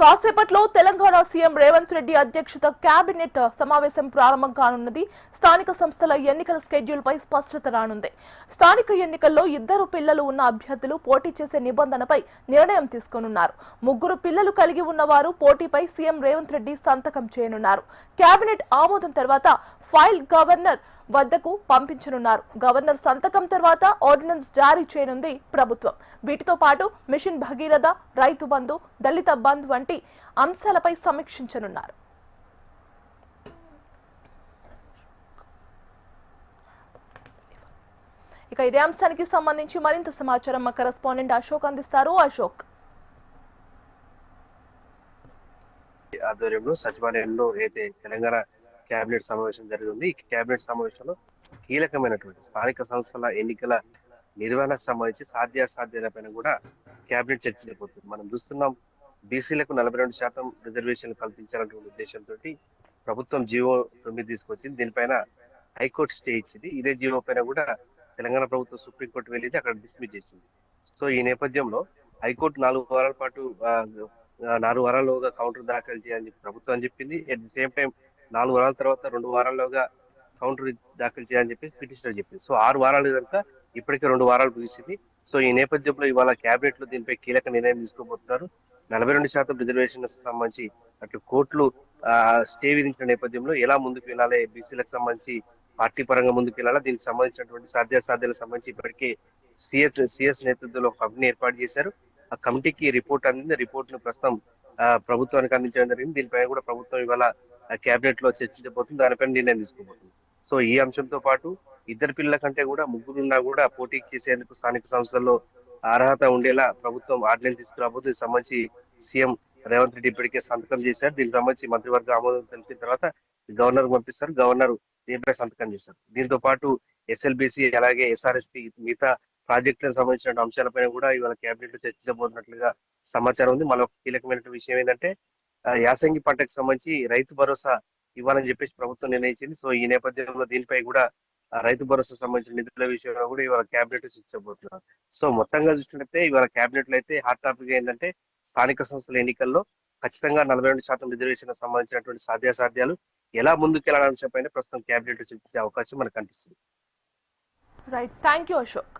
కాసేపట్లో తెలంగాణ సీఎం రేవంత్ రెడ్డి అధ్యక్షత కేబినెట్ సమావేశం ప్రారంభం కానున్నది. స్థానిక సంస్థల ఎన్నికల స్కెడ్యూల్ పై స్పష్టత రానుంది. స్థానిక ఎన్నికల్లో ఇద్దరు పిల్లలు ఉన్న అభ్యర్థులు పోటీ చేసే నిబంధనపై నిర్ణయం తీసుకోనున్నారు. ముగ్గురు పిల్లలు కలిగి ఉన్నవారు పోటీపై సీఎం రేవంత్ రెడ్డి సంతకం చేయనున్నారు. కేబినెట్ ఆమోదం తర్వాత ఫైల్ గవర్నర్ వద్దకు పంపించనున్నారు. గవర్నర్ సంతకం తర్వాత ఆర్డినెన్స్ జారీ చేయనుంది ప్రభుత్వం. వీటితో పాటు మిషన్ భగీరథ రైతు బంధు దళిత బంధు వంటి అంశాలపై సమీక్షించనున్నారు. ఇక ఇదే అంశానికి సంబంధించి మరింత సమాచారం మా కరెస్పాండెంట్ అశోక్ అందిస్తారు. అశోక్. ఆధ్వర్యంలో సచివాలయంలో అయితే తెలంగాణ కేబినెట్ సమావేశం జరిగింది. ఈ కేబినెట్ సమావేశంలో కీలకమైనటువంటి స్థానిక సంస్థల ఎన్నికల నిర్వహణకు సంబంధించి సాధ్యాసాధ్యాలపైన కూడా కేబినెట్ చర్చించబోతుంది మనం చూస్తున్నాం బీసీలకు నలభై రెండు శాతం రిజర్వేషన్లు కల్పించాలనే ఉద్దేశంతో ప్రభుత్వం జీవో తొమ్మిది తీసుకొచ్చింది. దీనిపైన హైకోర్టు స్టే ఇచ్చింది. ఇదే జీవో పైన కూడా తెలంగాణ ప్రభుత్వం సుప్రీంకోర్టు వెళ్ళింది అక్కడ డిస్మిస్ చేసింది. సో ఈ నేపథ్యంలో హైకోర్టు నాలుగు వారాల పాటు నాలుగు వారాల్లోగా కౌంటర్ దాఖలు చేయాలని ప్రభుత్వం చెప్పింది. అట్ ది సేమ్ టైం నాలుగు వారాల తర్వాత రెండు వారాల్లోగా కౌంటర్ దాఖలు చేయాలని చెప్పి పిటిషనర్ చెప్పింది. సో ఆరు వారాలు కనుక ఇప్పటికే రెండు వారాలు ముగిసింది. సో ఈ నేపథ్యంలో ఇవాళ కేబినెట్లో దీనిపై కీలక నిర్ణయం తీసుకోబోతున్నారు. నలభై రెండు శాతం రిజర్వేషన్ సంబంధించి అటు కోర్టులు స్టే విధించిన నేపథ్యంలో ఎలా ముందుకు వెళ్ళాలి బీసీలకు సంబంధించి పార్టీ పరంగా ముందుకు వెళ్ళాలా దీనికి సంబంధించినటువంటి సాధ్యాసాధ్యాలకు సంబంధించి ఇప్పటికే సిఎస్ సిఎస్ నేతృత్వంలో ఒక కమిటీని ఏర్పాటు చేశారు. ఆ కమిటీకి రిపోర్ట్ అందింది. రిపోర్ట్ను ప్రస్తుతం ప్రభుత్వానికి అందించడం జరిగింది. దీనిపై కూడా ప్రభుత్వం ఇవాళ కేబినెట్లో చర్చించబోతుంది దానిపైన నిర్ణయం తీసుకోబోతుంది. సో ఈ అంశంతో పాటు ఇద్దరు పిల్లల కంటే కూడా ముగ్గురున్నా కూడా పోటీకి చేసేందుకు స్థానిక సంస్థల్లో అర్హత ఉండేలా ప్రభుత్వం ఆర్డినెన్స్ తీసుకురాబోతుంది దీనికి సంబంధించి సీఎం రేవంత్ రెడ్డి ఇప్పటికే సంతకం చేశారు. దీనికి సంబంధించి మంత్రివర్గ ఆమోదం తెలిపిన తర్వాత గవర్నర్ పంపిస్తారు. గవర్నర్ దీనిపై సంతకం చేస్తారు. దీంతో పాటు ఎస్ఎల్బిసి అలాగే ఎస్ఆర్ఎస్పి మిగతా ప్రాజెక్టులకు సంబంధించిన అంశాలపైన కూడా ఇవాళ కేబినెట్లో చర్చించబోతున్నట్లుగా సమాచారం ఉంది. మళ్ళీ కీలకమైన విషయం ఏంటంటే యాసంగి పంటకు సంబంధించి రైతు భరోసా ఇవ్వాలని చెప్పేసి ప్రభుత్వం నిర్ణయించింది. సో ఈ నేపథ్యంలో దీనిపై కూడా రైతు భరోసా సంబంధించిన నిధుల విషయంలో కూడా ఇవాళ కేబినెట్ చర్చించబోతున్నారు. సో మొత్తంగా చూసినట్లయితే ఇవాళ కేబినెట్లో అయితే హాట్ టాపిక్ ఏంటంటే స్థానిక సంస్థల ఎన్నికల్లో ఖచ్చితంగా నలభై రెండు శాతం రిజర్వేషన్ సంబంధించినటువంటి సాధ్యాసాధ్యాలు ఎలా ముందుకెళ్ళాలనే అంశంపైన ప్రస్తుతం కేబినెట్ చర్చించే అవకాశం మనకు కనిపిస్తుంది. Right thank you Ashok